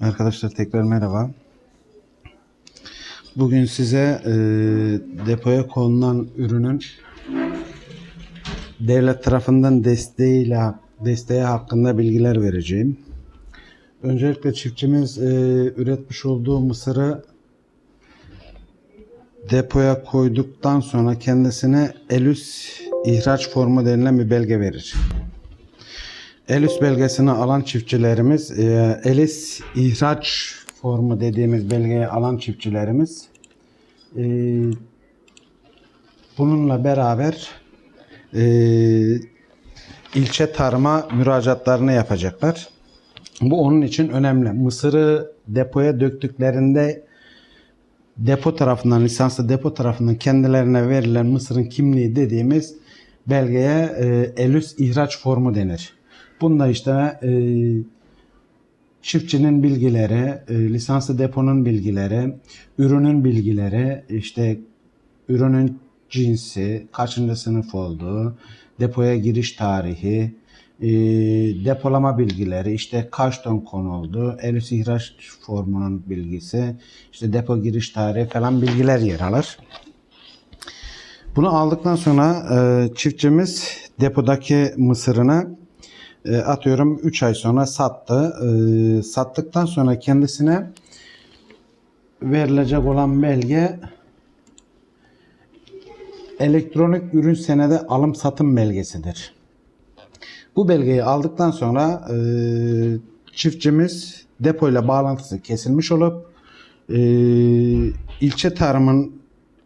Arkadaşlar tekrar merhaba. Bugün size e, depoya konulan ürünün devlet tarafından desteğiyle desteği hakkında bilgiler vereceğim. Öncelikle çiftçimiz e, üretmiş olduğu mısırı depoya koyduktan sonra kendisine ELÜS ihraç formu denilen bir belge verir. ELÜS belgesini alan çiftçilerimiz, e, ELİS ihraç formu dediğimiz belgeyi alan çiftçilerimiz e, bununla beraber e, ilçe tarıma müracaatlarını yapacaklar. Bu onun için önemli. Mısırı depoya döktüklerinde depo tarafından, lisanslı depo tarafından kendilerine verilen mısırın kimliği dediğimiz belgeye e, ELÜS ihraç formu denir. Bunda işte e, çiftçinin bilgileri, e, lisanslı deponun bilgileri, ürünün bilgileri, işte ürünün cinsi, kaçıncı sınıf olduğu, depoya giriş tarihi, e, depolama bilgileri, işte kaç ton konuldu, ELÜS ihraç formunun bilgisi, işte depo giriş tarihi falan bilgiler yer alır. Bunu aldıktan sonra e, çiftçimiz depodaki mısırını e, atıyorum 3 ay sonra sattı. E, sattıktan sonra kendisine verilecek olan belge elektronik ürün senede alım satım belgesidir. Bu belgeyi aldıktan sonra e, çiftçimiz depoyla bağlantısı kesilmiş olup e, ilçe tarımın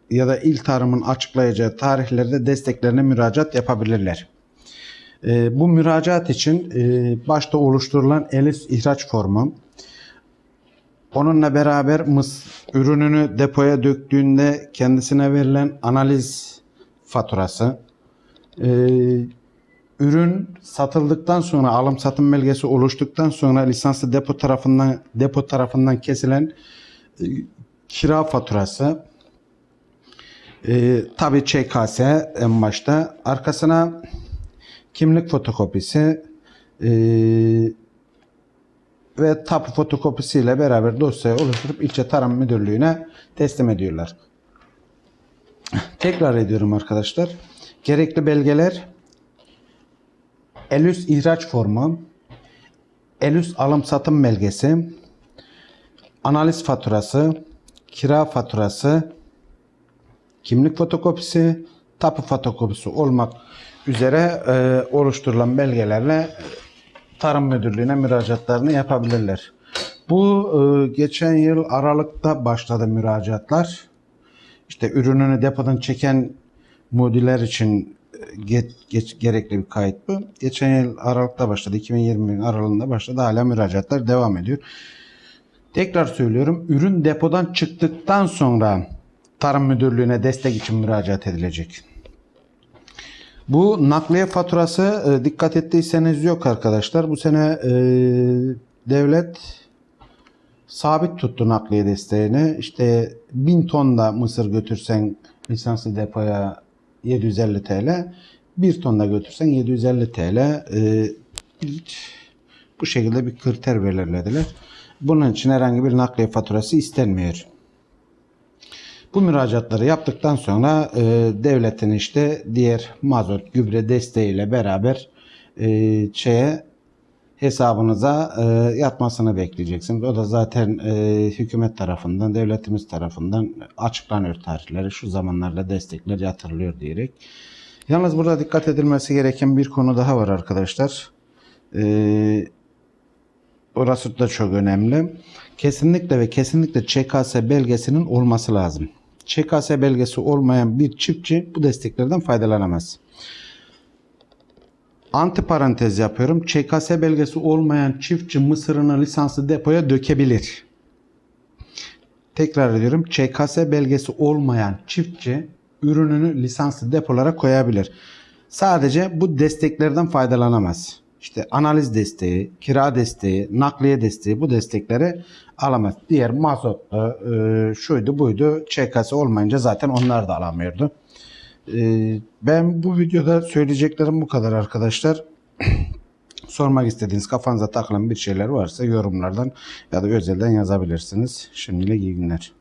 ya da il tarımın açıklayacağı tarihlerde desteklerine müracaat yapabilirler. E, bu müracaat için e, başta oluşturulan ELİS ihraç formu, onunla beraber mıs ürününü depoya döktüğünde kendisine verilen analiz faturası, e, ürün satıldıktan sonra alım satım belgesi oluştuktan sonra lisanslı depo tarafından depo tarafından kesilen e, kira faturası, e, tabi ÇKS en başta, arkasına kimlik fotokopisi e, ve tapu fotokopisiyle beraber dosyayı oluşturup ilçe tarım müdürlüğüne teslim ediyorlar. Tekrar ediyorum arkadaşlar. Gerekli belgeler ELÜS ihraç formu, ELÜS alım satım belgesi, analiz faturası, kira faturası, kimlik fotokopisi, tapu fotokopisi olmak üzere e, oluşturulan belgelerle Tarım Müdürlüğü'ne müracaatlarını yapabilirler. Bu e, geçen yıl Aralık'ta başladı müracaatlar. İşte ürününü depodan çeken modüller için e, ge- geç- gerekli bir kayıt bu. Geçen yıl Aralık'ta başladı. 2020 aralığında başladı. Hala müracaatlar devam ediyor. Tekrar söylüyorum. Ürün depodan çıktıktan sonra Tarım Müdürlüğü'ne destek için müracaat edilecek. Bu nakliye faturası e, dikkat ettiyseniz yok arkadaşlar. Bu sene e, devlet sabit tuttu nakliye desteğini. İşte 1000 ton da mısır götürsen lisanslı depoya 750 TL. 1 ton da götürsen 750 TL. E, bu şekilde bir kriter belirlediler. Bunun için herhangi bir nakliye faturası istenmiyor. Bu müracaatları yaptıktan sonra e, devletin işte diğer mazot, gübre desteğiyle beraber e, şeye hesabınıza e, yatmasını bekleyeceksiniz. O da zaten e, hükümet tarafından, devletimiz tarafından açıklanıyor tarihleri. Şu zamanlarda destekler yatırılıyor diyerek. Yalnız burada dikkat edilmesi gereken bir konu daha var arkadaşlar. E, orası da çok önemli. Kesinlikle ve kesinlikle ÇKS belgesinin olması lazım. ÇKS belgesi olmayan bir çiftçi bu desteklerden faydalanamaz. Anti parantez yapıyorum. ÇKS belgesi olmayan çiftçi mısırını lisanslı depoya dökebilir. Tekrar ediyorum. ÇKS belgesi olmayan çiftçi ürününü lisanslı depolara koyabilir. Sadece bu desteklerden faydalanamaz. İşte analiz desteği, kira desteği, nakliye desteği bu destekleri alamaz. Diğer mazotlu, e, şuydu buydu, ÇKS olmayınca zaten onlar da alamıyordu. E, ben bu videoda söyleyeceklerim bu kadar arkadaşlar. Sormak istediğiniz kafanıza takılan bir şeyler varsa yorumlardan ya da özelden yazabilirsiniz. Şimdilik iyi günler.